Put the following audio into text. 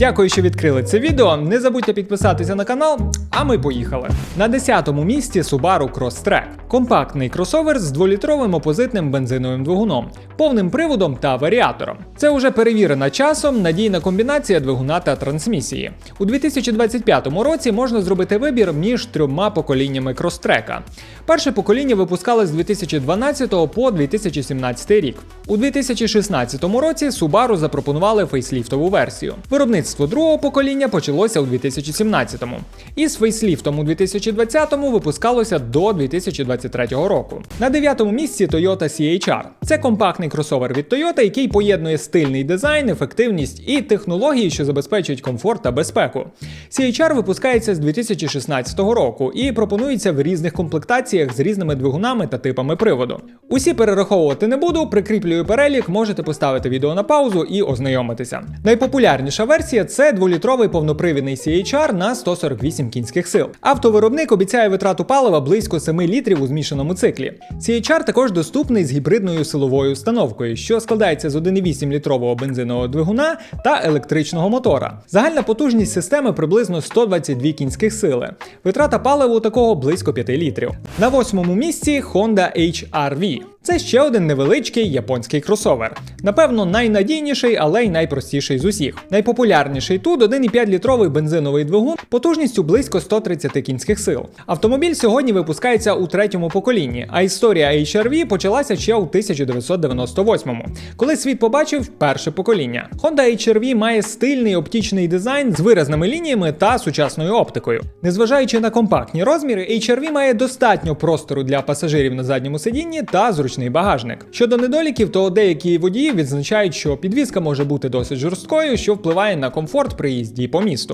Дякую, що відкрили це відео. Не забудьте підписатися на канал, а ми поїхали. На 10-му місці Subaru Crosstrek. Компактний кросовер з 2-літровим опозитним бензиновим двигуном, повним приводом та варіатором. Це уже перевірена часом надійна комбінація двигуна та трансмісії. У 2025 році можна зробити вибір між трьома поколіннями крострека. Перше покоління випускали з 2012 по 2017 рік. У 2016 році Subaru запропонували фейсліфтову версію. Виробництво другого покоління почалося у 2017-му. І з фейсліфтом у 2020-му випускалося до 2023 року. На дев'ятому місці Toyota CHR. Це компактний кросовер від Toyota, який поєднує стильний дизайн, ефективність і технології, що забезпечують комфорт та безпеку. CHR випускається з 2016 року і пропонується в різних комплектаціях з різними двигунами та типами приводу. Усі перераховувати не буду, прикріплюю перелік, можете поставити відео на паузу і ознайомитися. Найпопулярніша версія це 2-літровий повнопривідний CHR на 148 кінських сил. Автовиробник обіцяє витрату палива близько 7 літрів у змішаному циклі. CHR також доступний з гібридною силовою установкою, що складається з 1,8 літрового бензинового двигуна та електричного мотора. Загальна потужність системи приблизно 122 кінських сили. Витрата палива у такого близько 5 літрів. На восьмому місці Honda HR-V. Це ще один невеличкий японський кросовер. Напевно, найнадійніший, але й найпростіший з усіх. Найпопулярніший тут 1,5 літровий бензиновий двигун потужністю близько 130 кінських сил. Автомобіль сьогодні випускається у третьому поколінні, а історія HR-V почалася ще у 1998-му, коли світ побачив перше покоління. Honda HR-V має стильний оптичний дизайн з виразними лініями та сучасною оптикою. Незважаючи на компактні розміри, HR-V має достатньо простору для пасажирів на задньому сидінні та зручний багажник. Щодо недоліків, то деякі водії відзначають, що підвізка може бути досить жорсткою, що впливає на комфорт при їзді по місту.